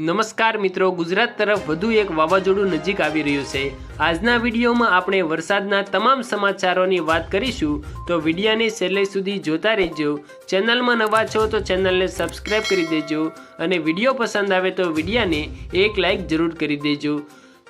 નમસ્કાર મિત્રો, ગુજરાત તરફ વધુ એક વાવાઝોડું નજીક આવી રહ્યું છે. આજના વિડીયોમાં આપણે વરસાદના તમામ સમાચારોની વાત કરીશું. તો વિડીયાને છેલ્લે સુધી જોતા રહેજો. ચેનલમાં નવા છો તો ચેનલને સબસ્ક્રાઈબ કરી દેજો અને વીડિયો પસંદ આવે તો વિડીયાને એક લાઇક જરૂર કરી દેજો.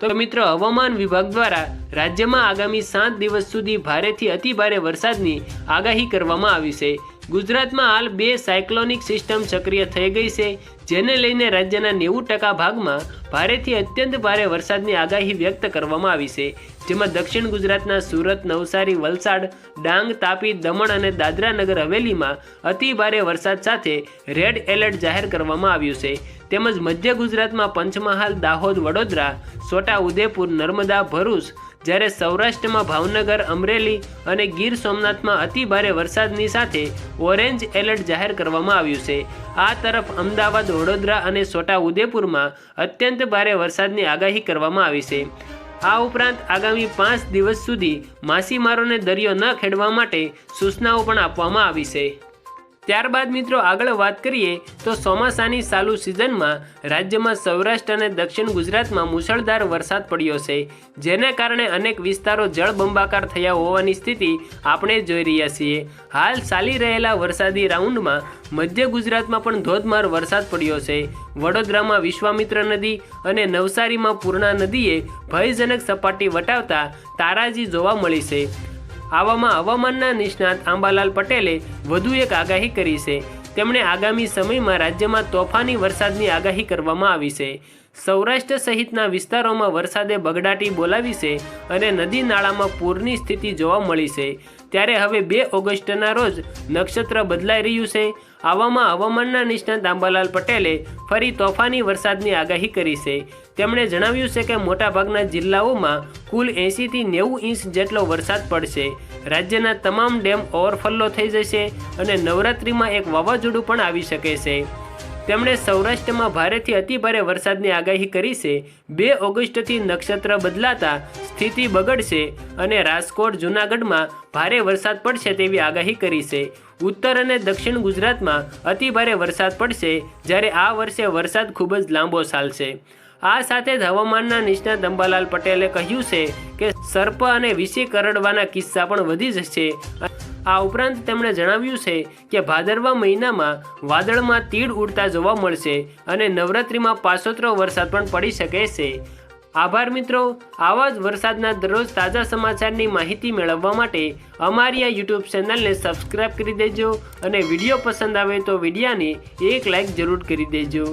તો મિત્રો, હવામાન વિભાગ દ્વારા રાજ્યમાં આગામી સાત દિવસ સુધી ભારેથી અતિભારે વરસાદની આગાહી કરવામાં આવી છે. ગુજરાતમાં હાલ બે સાયક્લોનિક સિસ્ટમ સક્રિય થઈ ગઈ છે, જેને લઈને રાજ્યના નેવું ટકા ભાગમાં ભારેથી અત્યંત ભારે વરસાદની આગાહી વ્યક્ત કરવામાં આવી છે. જેમાં દક્ષિણ ગુજરાતના સુરત, નવસારી, વલસાડ, ડાંગ, તાપી, દમણ અને દાદરા નગર હવેલીમાં અતિ ભારે વરસાદ સાથે રેડ એલર્ટ જાહેર કરવામાં આવ્યું છે. તેમજ મધ્ય ગુજરાતમાં પંચમહાલ, દાહોદ, વડોદરા, છોટા ઉદેપુર, નર્મદા, ભરૂચ જ્યારે સૌરાષ્ટ્રમાં ભાવનગર, અમરેલી અને ગીર સોમનાથમાં અતિ ભારે વરસાદની સાથે ઓરેન્જ એલર્ટ જાહેર કરવામાં આવ્યું છે. આ તરફ અમદાવાદ, વડોદરા અને છોટાઉદેપુરમાં અત્યંત ભારે વરસાદની આગાહી કરવામાં આવી છે. આ ઉપરાંત આગામી પાંચ દિવસ સુધી માછીમારોને દરિયો ન ખેડવા માટે સૂચનાઓ પણ આપવામાં આવી છે. ત્યારબાદ મિત્રો આગળ વાત કરીએ તો ચોમાસાની ચાલુ સિઝનમાં રાજ્યમાં સૌરાષ્ટ્ર અને દક્ષિણ ગુજરાતમાં મુશળધાર વરસાદ પડ્યો છે. જેને કારણે અનેક વિસ્તારો જળબંબાકાર થયા હોવાની સ્થિતિ આપણે જોઈ રહ્યા છીએ. હાલ ચાલી રહેલા વરસાદી રાઉન્ડમાં મધ્ય ગુજરાતમાં પણ ધોધમાર વરસાદ પડ્યો છે. વડોદરામાં વિશ્વામિત્ર નદી અને નવસારીમાં પૂર્ણા નદીએ ભયજનક સપાટી વટાવતા તારાજી જોવા મળી છે. આવામાં હવામાનના નિષ્ણાત આંબાલાલ પટેલે વધુ એક આગાહી કરી છે. તેમણે આગામી સમયમાં રાજ્યમાં તોફાની વરસાદની આગાહી કરવામાં આવી છે. સૌરાષ્ટ્ર સહિતના વિસ્તારોમાં વરસાદે બગડાટી બોલાવી છે અને નદી નાળામાં પૂરની સ્થિતિ જોવા મળી છે. ત્યારે હવે બે ઓગસ્ટના રોજ નક્ષત્ર બદલાઈ રહ્યું છે. આવામાં હવામાનના નિષ્ણાત આંબાલાલ પટેલે ફરી તોફાની વરસાદની આગાહી કરી છે. તેમણે જણાવ્યું છે કે મોટાભાગના જિલ્લાઓમાં કુલ એંશીથી નેવું ઇંચ જેટલો વરસાદ પડશે. રાજ્યના તમામ ડેમ ઓવરફ્લો થઈ જશે અને નવરાત્રિમાં એક વાવાઝોડું પણ આવી શકે છે. તેમણે સૌરાષ્ટ્રમાં ભારેથી અતિભારે વરસાદની આગાહી કરી છે. બે ઓગસ્ટથી નક્ષત્ર બદલાતા સ્થિતિ બગડશે અને રાજકોટ, જૂનાગઢમાં ભારે વરસાદ પડશે તેવી આગાહી કરી છે. ઉત્તર અને દક્ષિણ ગુજરાતમાં અતિભારે વરસાદ પડશે જ્યારે આ વર્ષે વરસાદ ખૂબ જ લાંબો ચાલશે. આ સાથે જ હવામાનના નિષ્ણાત અંબાલાલ પટેલે કહ્યું છે કે સર્પ અને વિષી કરડવાના કિસ્સા પણ વધી જશે. આ ઉપરાંત તેમણે જણાવ્યું છે કે ભાદરવા મહિનામાં વાદળમાં તીડ ઉડતા જોવા મળશે અને નવરાત્રિમાં પાસોતરો વરસાદ પણ પડી શકે છે. આભાર મિત્રો, આવા જ વરસાદના દરરોજ તાજા સમાચારની માહિતી મેળવવા માટે અમારી આ યુટ્યુબ ચેનલને સબસ્ક્રાઈબ કરી દેજો અને વીડિયો પસંદ આવે તો વિડીયાને એક લાઇક જરૂર કરી દેજો.